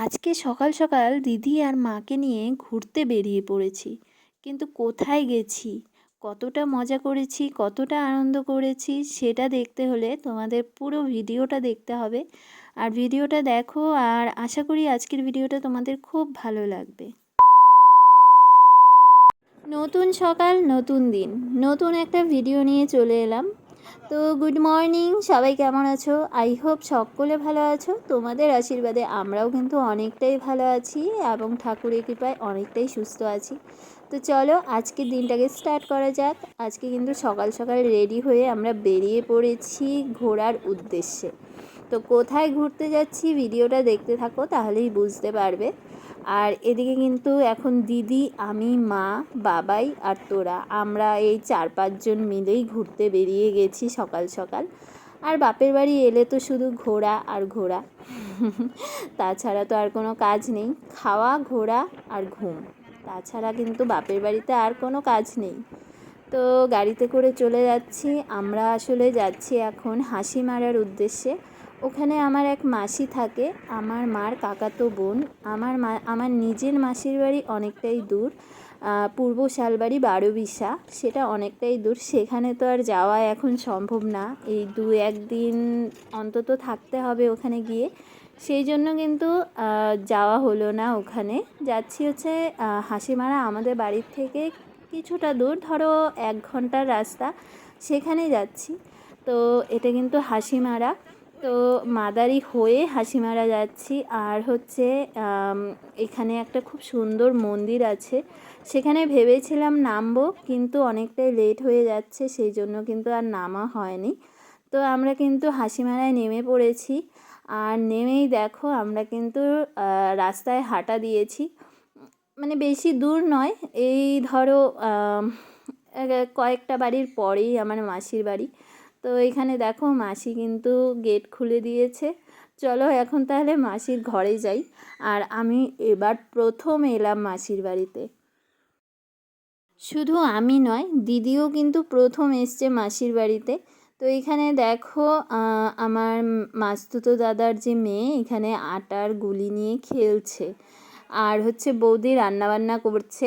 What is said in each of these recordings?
আজকে সকাল সকাল দিদি আর মাকে নিয়ে ঘুরতে বেরিয়ে পড়েছি। কিন্তু কোথায় গেছি? কতটা মজা করেছি, কতটা আনন্দ করেছি, সেটা দেখতে হলে তোমাদের পুরো ভিডিওটা দেখতে হবে। আর ভিডিওটা দেখো, আর আশা করি আজকের ভিডিওটা তোমাদের খুব ভালো লাগবে। নতুন সকাল, নতুন দিন। নতুন একটা ভিডিও নিয়ে চলে এলাম। তো গুড মর্নিং সবাই কেমন আছো? আই হোপ সকলে ভালো আছো। তোমাদের আশীর্বাদে আমরাও কিন্তু অনেকটাই ভালো আছি এবং ঠাকুরের কৃপায় অনেকটাই সুস্থ আছি। তো চলো আজকের দিনটাকে স্টার্ট করা যাক। আজকে কিন্তু সকাল সকাল রেডি হয়ে আমরা বেরিয়ে পড়েছি ঘোরার উদ্দেশ্যে। তো কোথায় ঘুরতে যাচ্ছি, ভিডিওটা দেখতে থাকো, তাহলেই বুঝতে পারবে। আর এদিকে কিন্তু এখন দিদি, আমি, মা, বাবাই আর তোরা। আমরা এই চার পাঁচজন মিলেই ঘুরতে বেরিয়ে গেছি সকাল সকাল। আর বাপের বাড়ি এলে তো শুধু ঘোরা আর ঘোরা তাছাড়া তো আর কোনো কাজ নেই। খাওয়া, ঘোরা আর ঘুম। তাছাড়া কিন্তু বাপের বাড়িতে আর কোনো কাজ নেই। তো গাড়িতে করে চলে যাচ্ছি। আমরা আসলে যাচ্ছি এখন হাসি মারার উদ্দেশ্যে। ওখানে আমার এক মাসি থাকে, আমার মার কাকাতো বোন। আমার মা, আমার নিজের মাসির বাড়ি অনেকটাই দূর পূর্ব শালবাড়ি বারোবিশা। সেটা অনেকটাই দূর। সেখানে তো আর যাওয়া এখন সম্ভব না। এই দু একদিন অন্তত থাকতে হবে ওখানে গিয়ে। সেই জন্য কিন্তু যাওয়া হলো না ওখানে। যাচ্ছি হচ্ছে হাসিমারা আমাদের বাড়ির থেকে কিছুটা দূর, ধরো এক ঘণ্টার রাস্তা। সেখানে যাচ্ছি। তো এটা কিন্তু হাসিমারা। তো মাদারি হয়ে হাসিমারা যাচ্ছি। আর হচ্ছে এখানে একটা খুব সুন্দর মন্দির আছে। সেখানে ভেবেছিলাম নামবো, কিন্তু অনেকটাই লেট হয়ে যাচ্ছে, সেই জন্য কিন্তু আর নামা হয়নি। তো আমরা কিন্তু হাসিমারায় নেমে পড়েছি। আর নেমেই দেখো, আমরা কিন্তু রাস্তায় হাঁটা দিয়েছি। মানে বেশি দূর নয়, এই ধরো কয়েকটা বাড়ির পরেই আমার মাসির বাড়ি। তো এখানে দেখো মাসি কিন্তু গেট খুলে দিয়েছে। চলো এখন তাহলে মাসির ঘরে যাই। আর আমি এবার প্রথম এলাম মাসির বাড়িতে। শুধু আমি নয়, দিদিও কিন্তু প্রথম এসছে মাসির বাড়িতে। তো এখানে দেখো আমার মাস্তুতো দাদার যে মেয়ে, এখানে আটার গুলি নিয়ে খেলছে। আর হচ্ছে বৌদি রান্নাবান্না করছে।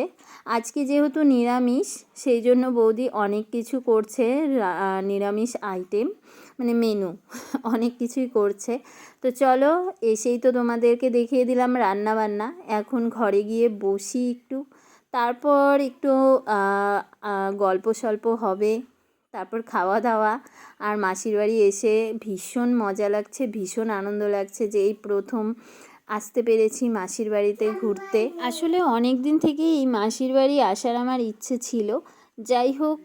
আজকে যেহেতু নিরামিষ, সেই জন্য বৌদি অনেক কিছু করছে নিরামিষ আইটেম মানে মেনু অনেক কিছুই করছে। তো চলো, এসেই তো তোমাদেরকে দেখিয়ে দিলাম রান্না বান্না এখন ঘরে গিয়ে বসি একটু। তারপর একটু গল্প সল্প হবে, তারপর খাওয়া দাওয়া। আর মাসির বাড়ি এসে ভীষণ মজা লাগছে, ভীষণ আনন্দ লাগছে যে এই প্রথম আসতে পেরেছি মাসির বাড়িতে ঘুরতে। আসলে অনেক দিন থেকেই এই মাসির বাড়ি আসার আমার ইচ্ছে ছিল। যাই হোক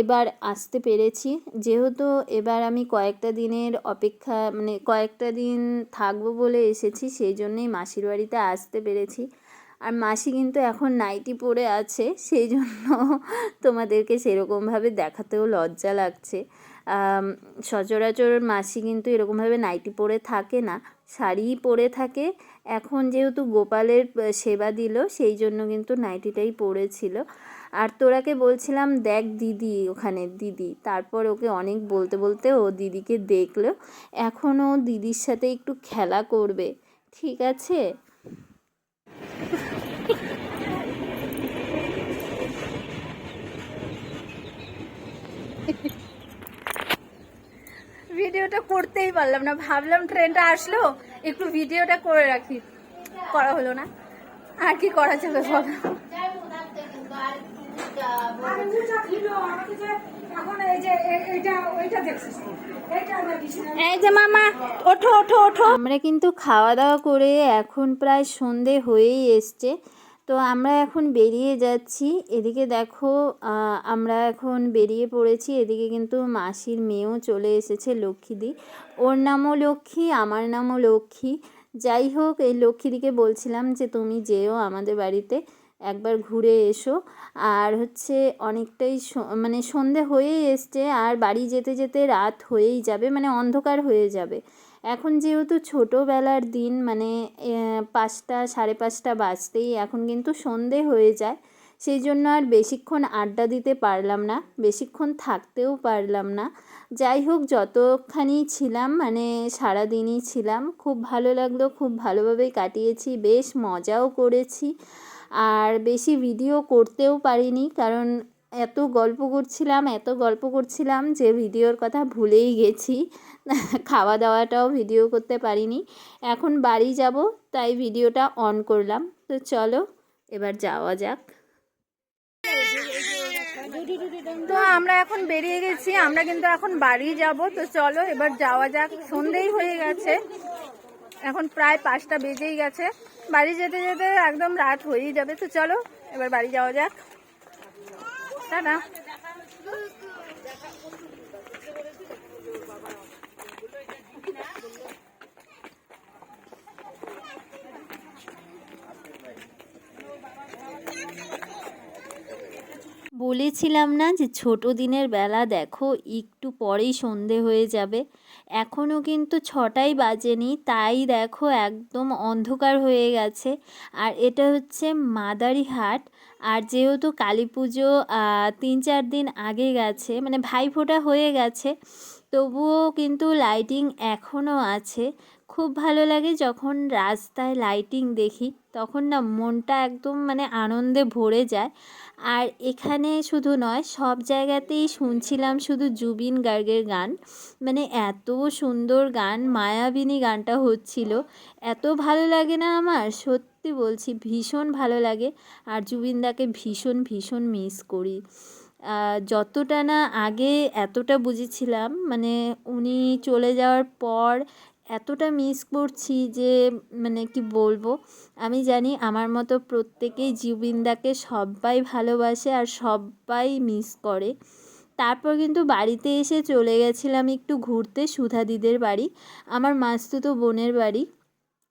এবার আসতে পেরেছি। যেহেতু এবার আমি কয়েকটা দিনের অপেক্ষা মানে কয়েকটা দিন থাকব বলে এসেছি, সেই জন্যেই মাসির বাড়িতে আসতে পেরেছি। আর মাসি কিন্তু এখন নাইটি পরে আছে, সেই জন্য তোমাদেরকে সেরকমভাবে দেখাতেও লজ্জা লাগছে। সচরাচর মাসি কিন্তু এরকমভাবে নাইটি পরে থাকে না, শাড়িই পরে থাকে। এখন যেহেতু গোপালের সেবা দিল, সেই জন্য কিন্তু নাইটিটাই পরেছিল। আর তোরাকে বলছিলাম, দেখ দিদি ওখানে, দিদি। তারপর ওকে অনেক বলতে বলতে ও দিদিকে দেখল। এখনও দিদির সাথে একটু খেলা করবে। ঠিক আছে? ভিডিওটা করতেই পারলাম না। ভাবলাম ট্রেনটা আসলো একটু ভিডিওটা করে রাখি। করা হলো না। আর কি করা যাবে বলো? এই যে মামা ওঠো ওঠো ওঠো। আমরা কিন্তু খাওয়া দাওয়া করে এখন প্রায় সন্ধে হয়েই এসছে। তো আমরা এখন বেরিয়ে যাচ্ছি। এদিকে দেখো আমরা এখন বেরিয়ে পড়েছি। এদিকে কিন্তু মাসির মেয়েও চলে এসেছে, লক্ষ্মীদি। ওর নামও লক্ষ্মী, আমার নামও লক্ষ্মী। যাই হোক, এই লক্ষ্মীদিকে বলছিলাম যে, তুমি যেও আমাদের বাড়িতে। একবার ঘুরে এসো। আর হচ্ছে অনেকটাই মানে সন্ধে হয়েই এসছে, আর বাড়ি যেতে যেতে রাত হয়েই যাবে মানে অন্ধকার হয়ে যাবে। এখন যেহেতু ছোটোবেলার দিন মানে পাঁচটা, সাড়ে পাঁচটা বাজতেই এখন কিন্তু সন্ধে হয়ে যায়। সেই জন্য আর বেশিক্ষণ আড্ডা দিতে পারলাম না, বেশিক্ষণ থাকতেও পারলাম না। যাই হোক, যতখানি ছিলাম মানে সারাদিনই ছিলাম, খুব ভালো লাগল, খুব ভালোভাবেই কাটিয়েছি, বেশ মজাও করেছি। আর বেশি ভিডিও করতেও পারিনি, কারণ এত গল্প করছিলাম, এত গল্প করছিলাম যে ভিডিওর কথা ভুলেই গেছি। খাওয়া দাওয়াটাও ভিডিও করতে পারিনি। এখন বাড়ি যাব, তাই ভিডিওটা অন করলাম। তো চলো, এবার যাওয়া যাক। তো আমরা এখন বেরিয়ে গেছি, আমরা কিন্তু এখন বাড়ি যাব। তো চলো, এবার যাওয়া যাক। সন্ধেই হয়ে গেছে। এখন প্রায় পাঁচটা বেজেই গেছে। বাড়ি যেতে যেতে একদম রাত হয়েই যাবে, তো চলো, এবার বাড়ি যাওয়া যাক। টাটা। বলেছিলাম না যে ছোট দিনের বেলা দেখো, একটু পরেই সন্ধে হয়ে যাবে। এখনও কিন্তু ছটাই বাজেনি, তাই দেখো একদম অন্ধকার হয়ে গেছে। আর এটা হচ্ছে মাদারিহাট, আর যেহেতু কালী পুজো তিন চার দিন আগে গেছে মানে ভাইফোঁটা হয়ে গেছে, তবুও কিন্তু লাইটিং এখনও আছে। খুব ভালো লাগে যখন রাস্তায় লাইটিং দেখি, তখন না মনটা একদম মানে আনন্দে ভরে যায়। আর এখানে শুধু নয়, সব জায়গাতেই শুনছিলাম শুধু জুবিন গার্গের গান। মানে এত সুন্দর গান, মায়াবিনী গানটা হচ্ছিল। এত ভালো লাগে না আমার, সত্যি বলছি, ভীষণ ভালো লাগে। আর জুবিনদাকে ভীষণ ভীষণ মিস করি। যতটা না আগে এতটা বুঝেছিলাম মানে উনি চলে যাওয়ার পর এতটা মিস করছি যে মানে কি বলব? আমি জানি আমার মতো প্রত্যেকেই জুবিনদাকে সবাই ভালোবাসে আর সবাই মিস করে। তারপর কিন্তু বাড়িতে এসে চলে গেছিলাম একটু ঘুরতে, সুধা দিদের বাড়ি। আমার মাস্তুতো বোনের বাড়ি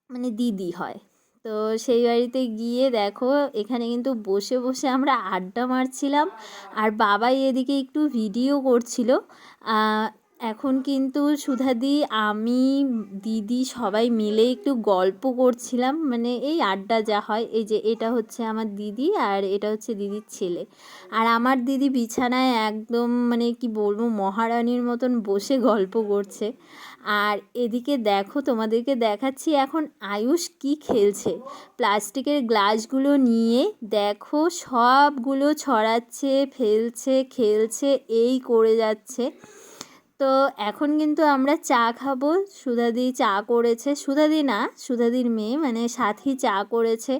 মানে দিদি হয়। তো সেই বাড়িতে গিয়ে দেখো, এখানে কিন্তু বসে বসে আমরা আড্ডা মারছিলাম। আর বাবাই এদিকে একটু ভিডিও করছিল। এখন কিন্তু সুধাদি, আমি, দিদি সবাই মিলে একটু গল্প করছিলাম। মানে এই আড্ডা যা হয়, এই যে এটা হচ্ছে আমার দিদি আর এটা হচ্ছে দিদির ছেলে। আর আমার দিদি বিছানায় একদম মানে কি বলব, মহারানীর মতন বসে গল্প করছে। আর এদিকে দেখো, তোমাদেরকে দেখাচ্ছি এখন আয়ুষ কি খেলছে। প্লাস্টিকের গ্লাসগুলো নিয়ে দেখো, সবগুলো ছড়াচ্ছে, ফেলছে, খেলছে, এই করে যাচ্ছে। তো এখন কিন্তু আমরা চা খাব। সুধাদি চা করেছে। সুধাদি না, সুধাদির মেয়ে মানে সাথী চা করেছে।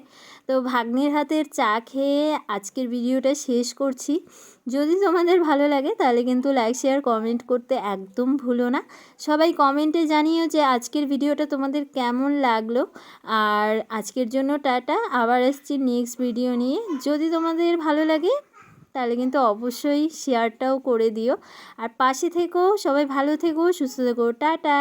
তো ভাগ্নির হাতের চা খেয়ে আজকের ভিডিওটা শেষ করছি। যদি তোমাদের ভালো লাগে তাহলে কিন্তু লাইক, শেয়ার, কমেন্ট করতে একদম ভুলো না। সবাই কমেন্টে জানিও যে আজকের ভিডিওটা তোমাদের কেমন লাগল। আর আজকের জন্য টাটা। আবার এসছি নেক্সট ভিডিও নিয়ে। যদি তোমাদের ভালো লাগে তাহলে কিন্তু অবশ্যই শেয়ারটাও করে দিও। আর পাশে থেকো, সবাই ভালো থেকো, সুস্থ থেকো। টাটা!